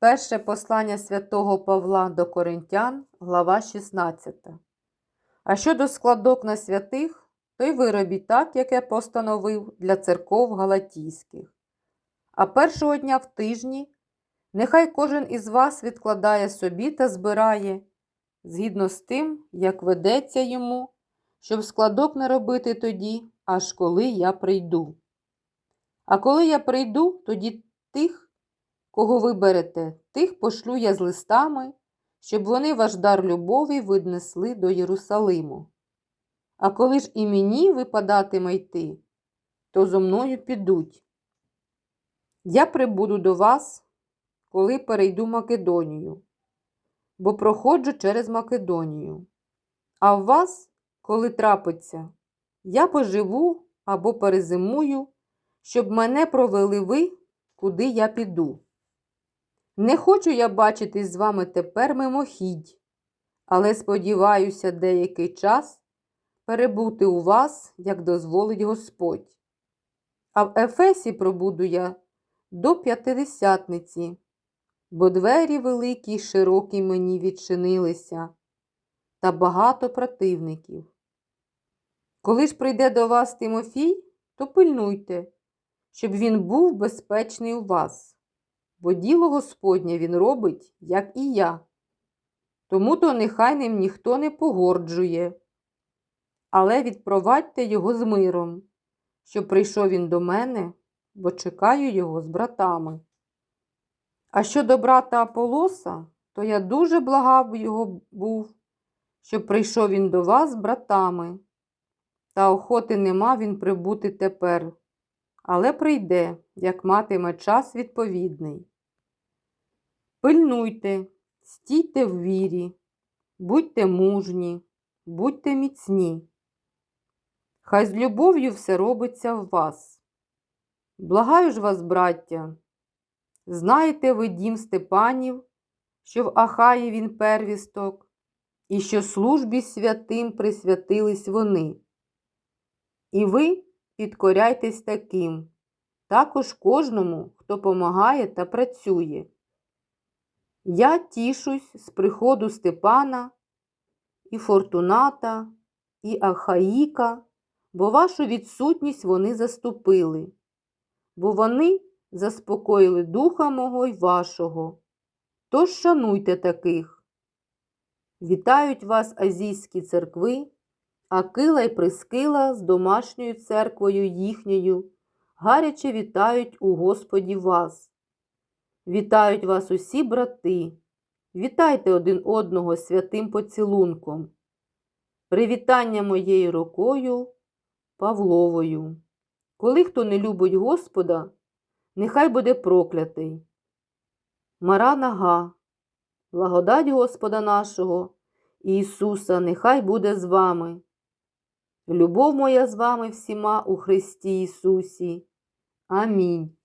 Перше послання святого Павла до Коринтян, глава 16. А щодо складок на святих, то й ви робіть так, як я постановив для церков галатійських. А першого дня в тижні нехай кожен із вас відкладає собі та збирає, згідно з тим, як ведеться йому, щоб складок не робити тоді, аж коли я прийду. А коли я прийду, тоді тих, кого ви берете, тих пошлю я з листами, щоб вони ваш дар любові віднесли до Єрусалиму. А коли ж і мені випадатиме йти, то зо мною підуть. Я прибуду до вас, коли перейду Македонію, бо проходжу через Македонію. А в вас, коли трапиться, я поживу або перезимую, щоб мене провели ви, куди я піду. Не хочу я бачитись з вами тепер мимохідь, але сподіваюся деякий час перебути у вас, як дозволить Господь. А в Ефесі пробуду я до п'ятидесятниці, бо двері великі й широкі мені відчинилися, та багато противників. Коли ж прийде до вас Тимофій, то пильнуйте, щоб він був безпечний у вас, бо діло Господнє він робить, як і я. Тому то нехай ним ніхто не погорджує, але відпровадьте його з миром, що прийшов він до мене, бо чекаю його з братами. А щодо брата Аполоса, то я дуже благав його був, щоб прийшов він до вас з братами, та охоти нема він прибути тепер, але прийде, як матиме час відповідний. Пильнуйте, стійте в вірі, будьте мужні, будьте міцні. Хай з любов'ю все робиться в вас. Благаю ж вас, браття, знаєте ви дім Степанів, що в Ахаї він первісток, і що службі святим присвятились вони. І ви підкоряйтесь таким, також кожному, хто помагає та працює. Я тішусь з приходу Степана і Фортуната, і Ахаїка, бо вашу відсутність вони заступили, бо вони заспокоїли духа мого й вашого. Тож шануйте таких. Вітають вас азійські церкви, Акила й Прискила з домашньою церквою їхньою, гаряче вітають у Господі вас. Вітають вас усі брати, вітайте один одного святим поцілунком. Привітання моєю рукою Павловою. Коли хто не любить Господа, нехай буде проклятий. Мара нага, благодать Господа нашого, Ісуса, нехай буде з вами. Любов моя з вами всіма у Христі Ісусі. Амінь.